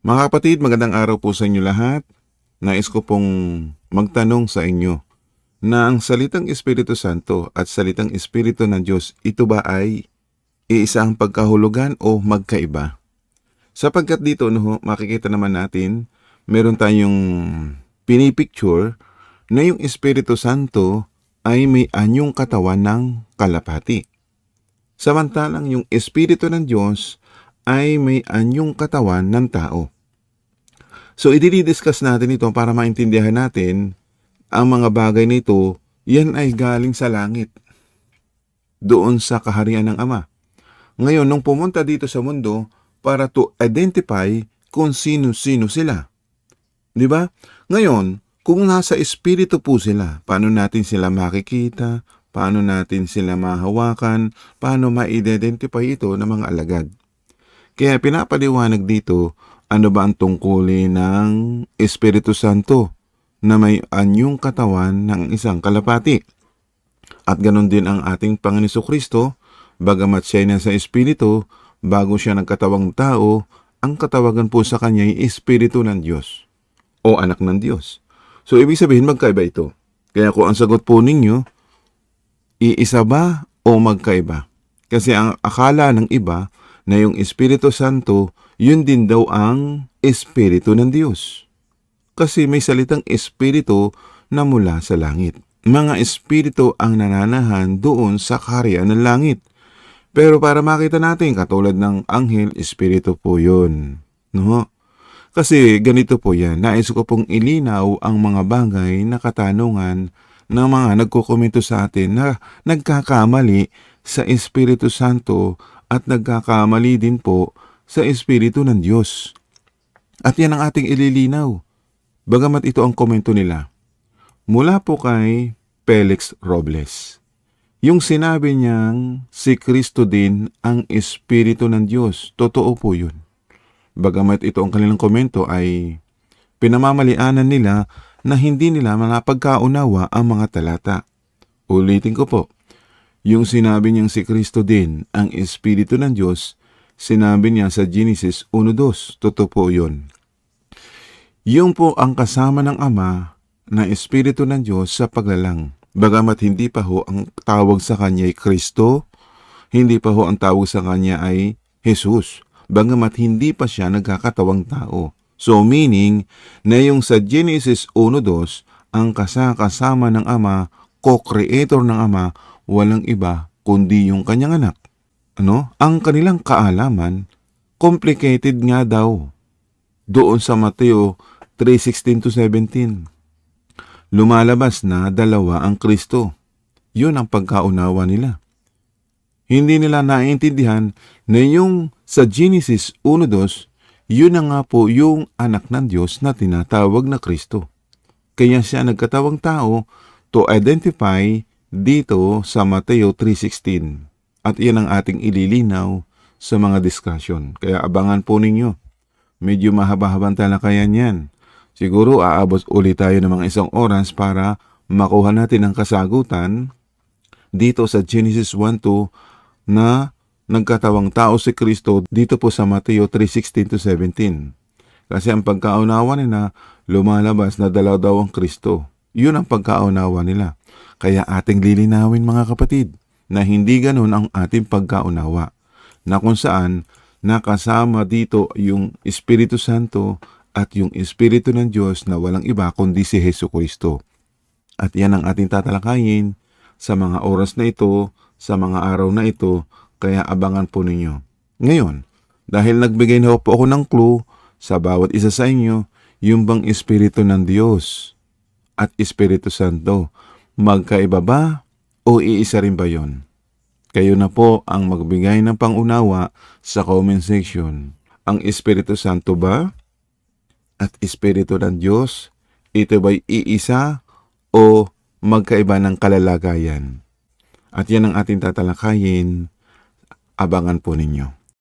Mga kapatid, magandang araw po sa inyo lahat. Nais ko pong magtanong sa inyo na ang salitang Espiritu Santo at salitang Espiritu ng Diyos, ito ba ay iisa ang pagkahulugan o magkaiba? Sapagkat dito, no, makikita naman natin, meron tayong pinipicture na yung Espiritu Santo ay may anyong katawan ng kalapati. Samantalang yung Espiritu ng Diyos ay may anyong katawan ng tao. So, i-discuss natin ito para maintindihan natin ang mga bagay nito, yan ay galing sa langit. Doon sa kaharian ng Ama. Ngayon, nung pumunta dito sa mundo para to identify kung sino-sino sila. Di ba? Ngayon, kung nasa espiritu po sila, paano natin sila makikita? Paano natin sila mahawakan? Paano ma-identify ito ng mga alagad? Kaya pinapaliwanag dito, ano ba ang tungkulin ng Espiritu Santo na may anyong katawan ng isang kalapati? At ganon din ang ating Panginoon Kristo, bagamat siya ay nasa Espiritu, bago siya nagkatawang tao, ang katawagan po sa kanya ay Espiritu ng Diyos o anak ng Diyos. So, ibig sabihin magkaiba ito. Kaya kung ang sagot po ninyo, iisa ba o magkaiba? Kasi ang akala ng iba na yung Espiritu Santo, yun din daw ang Espiritu ng Diyos. Kasi may salitang Espiritu na mula sa langit. Mga Espiritu ang nananahan doon sa karya ng langit. Pero para makita natin, katulad ng anghel, Espiritu po yun. No? Kasi ganito po yan, nais ko pong ilinaw ang mga bagay na katanungan ng mga nagkukomento sa atin na nagkakamali sa Espiritu Santo at nagkakamali din po sa Espiritu ng Diyos. At yan ang ating ililinaw. Bagamat ito ang komento nila. Mula po kay Felix Robles. Yung sinabi niyang si Kristo din ang Espiritu ng Diyos, totoo po yun. Bagamat ito ang kanilang komento ay pinamamalianan nila na hindi nila manapagkaunawa ang mga talata. Ulitin ko po, yung sinabi niyang si Kristo din ang Espiritu ng Diyos, sinabi niya sa Genesis 1.2, totoo po yun. Yung po ang kasama ng Ama na Espiritu ng Diyos sa paglalang. Bagamat hindi pa ho ang tawag sa kanya ay Kristo, hindi pa ho ang tawag sa kanya ay Jesus bagamat hindi pa siya nagkakatawang tao. So meaning na yung sa Genesis 1.2, ang kasakasama ng Ama, co-creator ng Ama, walang iba kundi yung kanyang anak. Ano? Ang kanilang kaalaman, complicated nga daw. Doon sa Mateo 3.16 to 17. Lumalabas na dalawa ang Kristo. Yun ang pagkaunawa nila. Hindi nila naiintindihan na yung sa Genesis 1.2, yun na nga po yung anak ng Diyos na tinatawag na Kristo. Kaya siya nagkatawang tao to identify dito sa Mateo 3.16. At iyan ang ating ililinaw sa mga discussion. Kaya abangan po ninyo. Medyo mahaba-habang talakayan yan. Siguro aabot ulit tayo ng mga isang oras para makuha natin ang kasagutan dito sa Genesis 1.2 na nagkatawang tao si Kristo dito po sa Mateo 3.16 to 17. Kasi ang pagkaunawa nila, lumalabas na dalaw daw ang Kristo. Yun ang pagkaunawa nila. Kaya ating lilinawin mga kapatid na hindi ganun ang ating pagkaunawa. Na kung saan nakasama dito yung Espiritu Santo at yung Espiritu ng Diyos na walang iba kundi si Heso Kristo. At yan ang ating tatalakayin sa mga oras na ito, sa mga araw na ito, kaya abangan po ninyo. Ngayon, dahil nagbigay na po ako ng clue sa bawat isa sa inyo, yung bang Espiritu ng Diyos at Espiritu Santo, magkaiba ba o iisa rin ba yon? Kayo na po ang magbigay ng pangunawa sa comment section. Ang Espiritu Santo ba at Espiritu ng Diyos, ito ba'y iisa o magkaiba ng kalalagayan? At yan ang ating tatalakayin abangan po ninyo.